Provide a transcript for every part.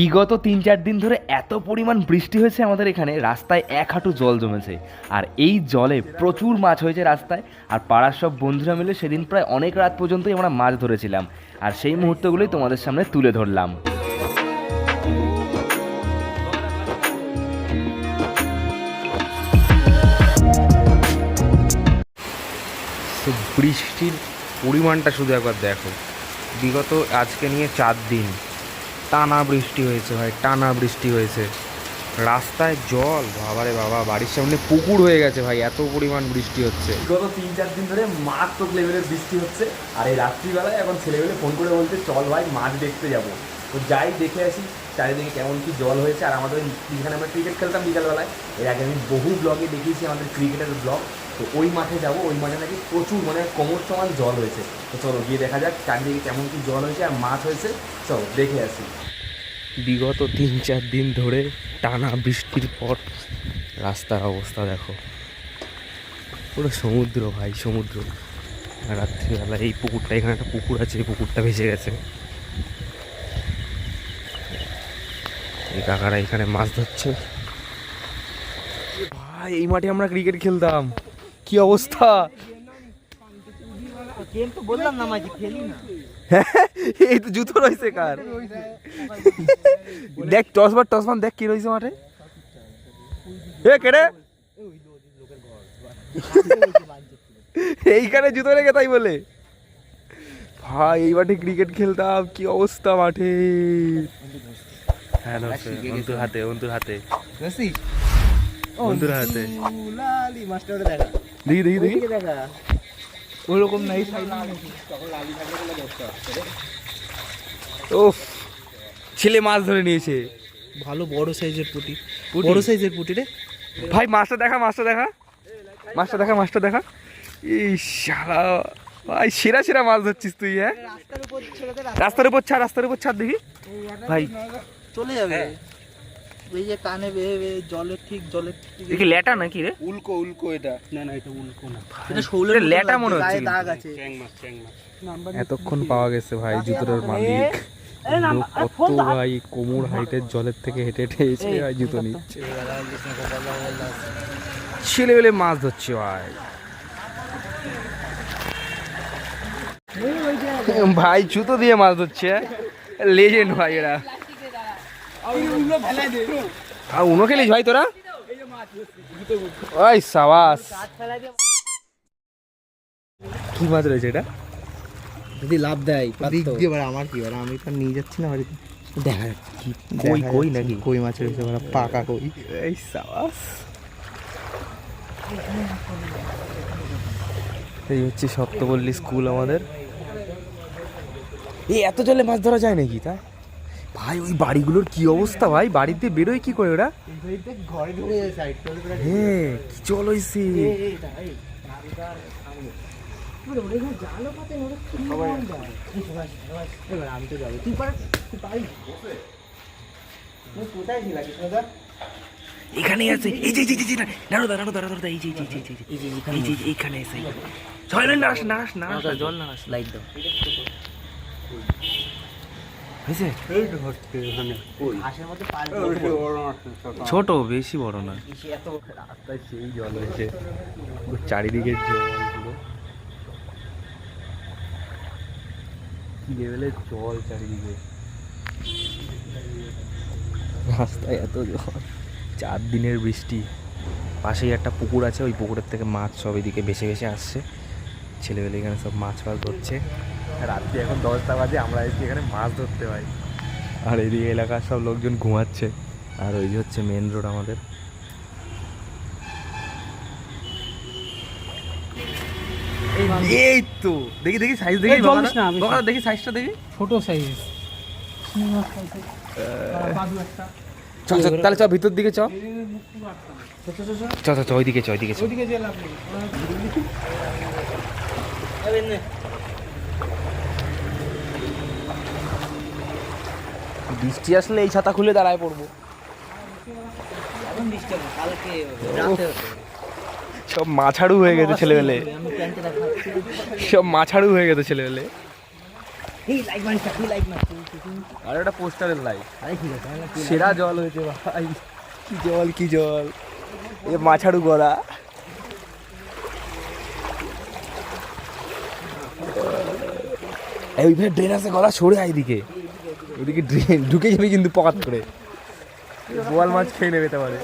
বিগত তিন চার দিন ধরে এত পরিমাণ বৃষ্টি হয়েছে আমাদের এখানে, রাস্তায় এক হাঁটু জল জমেছে। আর এই জলে প্রচুর মাছ হয়েছে রাস্তায়, আর পাড়ার সব বন্ধুরা মিলে সেদিন প্রায় অনেক রাত পর্যন্তই আমরা মাছ ধরেছিলাম। আর সেই মুহূর্তগুলোই তোমাদের সামনে তুলে ধরলাম। তো বৃষ্টির পরিমাণটা শুধু একবার দেখো। বিগত আজকে নিয়ে চার দিন। টানা বৃষ্টি হয়েছে ভাই, টানা বৃষ্টি হয়েছে। রাস্তায় জল, বাবারে বাবা, বাড়ির সামনে পুকুর হয়ে গেছে ভাই, এত পরিমাণ বৃষ্টি হচ্ছে। গত তিন চার দিন ধরে মারাত্মক লেভেলের বৃষ্টি হচ্ছে, আর এই রাত্রিবেলায় এখন ছেলেবেলে ফোন করে বলতে চল ভাই মাছ দেখতে যাব। তো যাই দেখে আসি, চারিদিকে কেমন কি জল হয়েছে, আর আমাদের যেখানে আমরা ক্রিকেট খেলতাম বিকালবেলায়। এর আগে আমি বহু ব্লগে দেখিয়েছি আমাদের ক্রিকেটের ব্লগ তো ওই মাঠে যাব, ওই মাঠে নাকি প্রচুর মানে কোমর সমান জল হয়েছে। তো চলো গিয়ে দেখা যাক চারিদিকে কেমন কি জল হয়েছে আর মাছ হয়েছে। চলো দেখে আসি। বিগত তিন চার দিন ধরে টানা বৃষ্টির পর রাস্তার অবস্থা দেখো। পুরো সমুদ্র ভাই, সমুদ্র। রাত্রিবেলা এই পুকুরটা, এখানে একটা পুকুর আছে, এই পুকুরটা ভেসে গেছে। এই কাকারা এখানে মাছ ধরছে। ভাই, এই মাঠে আমরা ক্রিকেট খেলতাম। কি অবস্থা? খেলি এই তো জুতো রয়েছে কার? দেখ টসবার টসমান দেখ কি রয়েছে মাঠে। এ কেড়ে এইখানে জুতো রেখে তাই বলে। ভাই এই মাঠে ক্রিকেট খেলতাম কি অবস্থা মাঠে। হ্যাঁ অন্তুর হাতে অন্তুর হাতে। বন্ধুর হাতে। দেখা। দেখি দেখি দেখি। ওরকম নাই ওফ ছেলে মাছ ধরে নিয়েছে। ভালো বড় সাইজের পুটি? বড় সাইজের পুটি রে। ভাই মাছটা দেখা মাছটা দেখা। মাছটা দেখা মাছটা দেখা। এই শালা। ভাই সেরা সেরা মাছ ধরছিস তুই হ্যাঁ? রাস্তার উপর রাস্তার উপর ছাড় রাস্তার উপর ছাড় দেখি। ভাই। চলে যাবে। এই যে কানে বেয়ে বেয়ে জলের ঠিক জলের ঠিক। দেখি লেটা নাকি রে? উল্কো উল্কো এটা। না না এটা উল্কো না। এটা শৌলের ল্যাটা মনে হচ্ছে দাগ আছে। চ্যাং মাছ চ্যাং মাছ এতক্ষণ পাওয়া গেছে ভাই জুতোর মালিক। কত ভাই কোমর হাইটের জলের থেকে হেঁটে হেঁটে এসে ভাই জুতো নিচ্ছে। ছেলেবেলে মাছ ধরছে ভাই। ভাই জুতো দিয়ে মাছ ধরছে। লেজেন্ড ভাই এরা। আর উনো খেলিস ভাই তোরা? ওই সাবাস। কি মাছ রয়েছে এটা? যদি লাভ দেয় দিক দিয়ে এবার আমার কি এবার আমি তো নিয়ে যাচ্ছি না বাড়িতে। দেখা কি কই কই নাকি? কই মাছ রয়েছে এবার পাকা কই। এই সাবাস। এই হচ্ছে সপ্তপল্লী স্কুল আমাদের। এই এত জলে মাছ ধরা যায় নাকি তা? ভাই ওই বাড়িগুলোর কি অবস্থা ভাই বাড়িতে বেরোয় কি করে ওরা হ্যাঁ কি জল হয়েছে এখানে আছে এই যে এই যে এই যে না নাড়ো দাঁড়ো দাঁড়ো দাঁড়ো এই যে এই যে এই যে এই যে এইখানে আছে মিনিট নাড়াস নাড়াস নাড়াস জল না লাইট দাও হয়েছে হাঁসের মধ্যে পাল ছোট, বেশি বড় না। চারিদিকে জল চারিদিকে। রাস্তায় এত জল। চার দিনের বৃষ্টি। পাশেই একটা পুকুর আছে, ওই পুকুরের থেকে মাছ সব এদিকে ভেসে ভেসে আসছে। ছেলেবেলে এখানে সব মাছ ফাছ ধরছে। রাত্রি এখন দশটা বাজে আমরা এসে এখানে মাছ ধরতে পাই আর এদিকে এলাকার সব লোকজন ঘুমাচ্ছে। আর ওই হচ্ছে মেন রোড আমাদের। এই তো দেখি দেখি সাইজ দেখি দেখি সাইজটা দেখি। ছোট সাইজ চ চ তাহলে চ ভিতর দিকে চ চ চ চ ওইদিকে চ ওইদিকে বৃষ্টি আসলে এই ছাতা খুলে দাঁড়ায় পড়ব। এখন বৃষ্টি হবে কালকে রাতে হবে। সব মাছাড়ু হয়ে গেছে ছেলেবেলে। সব মাছাড়ু হয়ে গেছে ছেলেবেলে। আর একটা পোস্টারের লাইট না- সেরা জল হয়েছে ভাই। কি জল কি জল। এ মাছাড়ু গড়া এই ওইভাবে ড্রেন আছে গলা সরে আয় এদিকে ওদিকে ড্রেন ঢুকে যাবে কিন্তু পকাত করে। বোয়াল মাছ খেয়ে নেবে পারে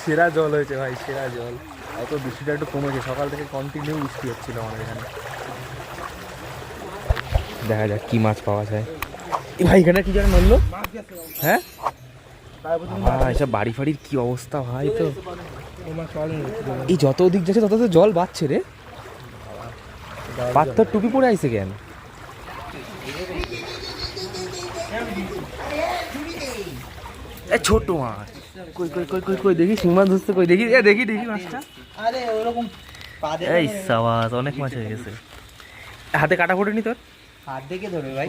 সেরা জল হয়েছে ভাই সেরা জল। এত বৃষ্টিটা একটু কমেছে সকাল থেকে কন্টিনিউ বৃষ্টি হচ্ছিল আমাদের এখানে। দেখা যাক কি মাছ পাওয়া যায়। ভাই এখানে কি যেন মারলো? হ্যাঁ? এসব বাড়ি ফাড়ির কি অবস্থা ভাই তো। এই যত দিক যাচ্ছে তত জল বাড়ছে রে। পাত্তর টুপি পরে আইছে কেন? ছোট মাছ। কই কই কই কই কই দেখি শিং মাছ ধরছে কই দেখি এ দেখি দেখি মাছটা। আরে ওরকম এই সাবাস অনেক মাছ হয়ে গেছে। হাতে কাটা ফোটেনি তোর? হাত দেখে ভাই।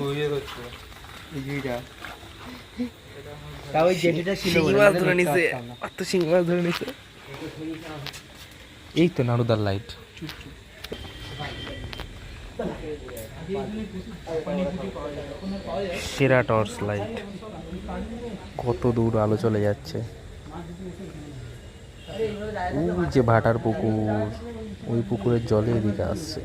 তা ওই জেটিটা ছিল মাছ ধরে নিছে। শিং মাছ ধরে নিছে। এই তো নারুদার লাইট সেরা টর্চ লাইট। কত দূর আলো চলে যাচ্ছে। ওই যে ভাটার পুকুর, ওই পুকুরের জলে এদিকে আসছে।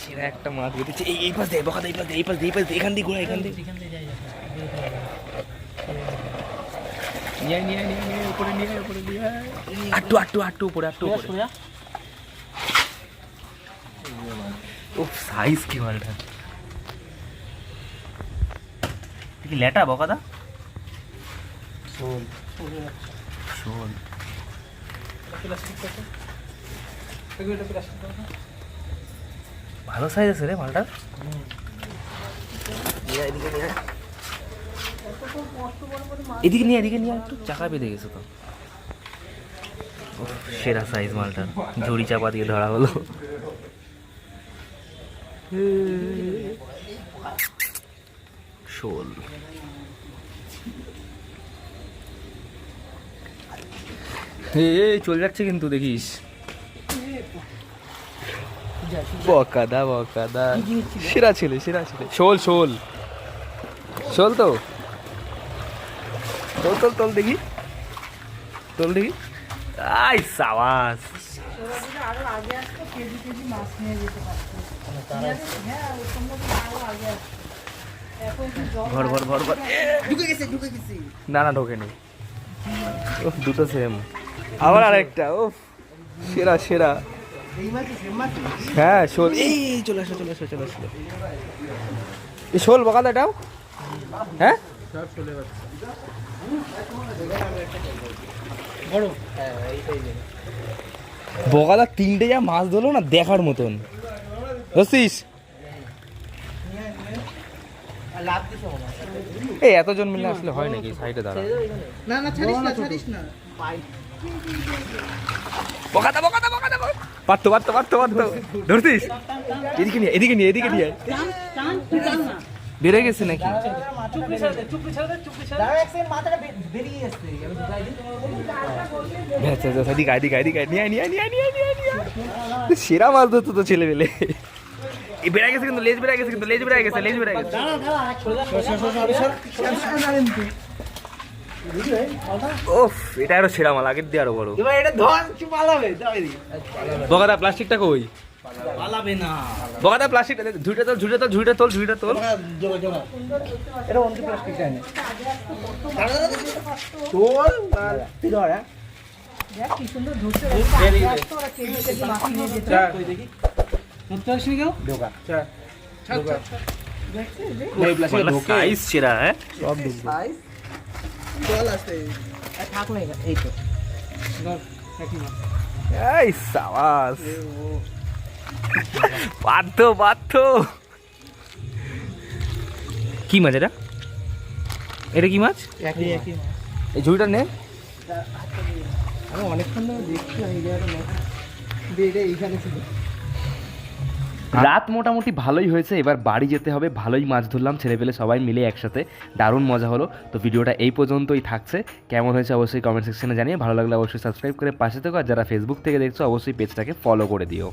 সেরা একটা মাছ বেঁধেছে এই এই পাশ দিয়ে বকা এই পাশ দিয়ে এই পাশ দিয়ে এই পাশ দিয়ে এখান দিয়ে ঘোরা এখান দিয়ে। নিয়ে নিয়ে নিয়ে নিয়ে উপরে নিয়ে উপরে নিয়ে। আটটু আটটু আটটু উপরে আটটু উপরে। ও সাইজ কি মালটা। কি লেটা বকাদা? শোল শোল ভালো সাইজ আছে রে মালটা। এদিকে নিয়ে এদিকে নিয়ে একটু চাকা বেঁধে গেছে তো। সেরা সাইজ মালটা। ঝুড়ি চাপা দিয়ে ধরা হলো। শোল এই চলে যাচ্ছে কিন্তু দেখিস। বকাদা বকাদা। সেরা ছেলে সেরা ছেলে। শোল শোল। শোল তো? তোল তোল তোল দেখি। তোল দেখি। আই সাবাস। জল ভর ভর ভর ভর ঢুকে গেছে ঢুকে গেছে। না না ঢোকেনি। দুটো সেম আবার আরেকটা ও সেরা সেরা। হ্যাঁ শোল। এই, চলে আসো চলে আসো চলে আসো। এই শোল বকাদা এটাও। হ্যাঁ? বকাদা তিনটে যা মাছ ধরলো না দেখার মতন। বুঝছিস। এই, এতজন মিলে আসলে হয় নাকি? সাইডে দাঁড়া। না না, ছাড়িস না ছাড়িস না। বকাদা বকাদা বকাদা। পারতো পারতো পারতো পারতো। ধরতিস? এদিকে নিয়ে এদিকে নিয়ে এদিকে নিয়ে। বেড়ে গেছে নাকি। সেরা মাছ ধরতো তো ছেলে পেলে। বেড়ে গেছে কিন্তু, লেজ বেড়ে গেছে কিন্তু লেজ বেড়ে গেছে, লেজ বেড়ে গেছে। ওফ এটা আরও সেরা মাল আগের দিয়ে আরও বড়। এবার এটা ধর পালাবে দাও প্লাস্টিকটা কই? পালাবে না। বকাদা প্লাস্টিক ঝুড়িটা তোল ঝুড়িটা তোল ঝুড়িটা ঝুড়িটা এটা অন্য প্লাস্টিক চাই না। তুই ধর হ্যাঁ। কি সুন্দর ধরছে। ঢোকা। হ্যাঁ? চল আসতে থাক না এই তো। একই মাছ এই সাবাস। বাধ্য বাধ্য। কি মাছ এটা? এটা কি মাছ? একই একই এই ঝুড়িটা নে। আমি অনেকক্ষণ ধরে বেড়ে এইখানে ছিল। রাত মোটামুটি ভালোই হয়েছে, এবার বাড়ি যেতে হবে, ভালোই মাছ ধরলাম ছেলে পেলে সবাই মিলে একসাথে, দারুণ মজা হলো। তো ভিডিওটা এই পর্যন্তই থাকছে, কেমন হয়েছে অবশ্যই কমেন্ট সেকশনে জানিয়ে ভালো লাগলে অবশ্যই সাবস্ক্রাইব করে পাশে থেকো, আর যারা ফেসবুক থেকে দেখছ, অবশ্যই পেজটাকে ফলো করে দিও।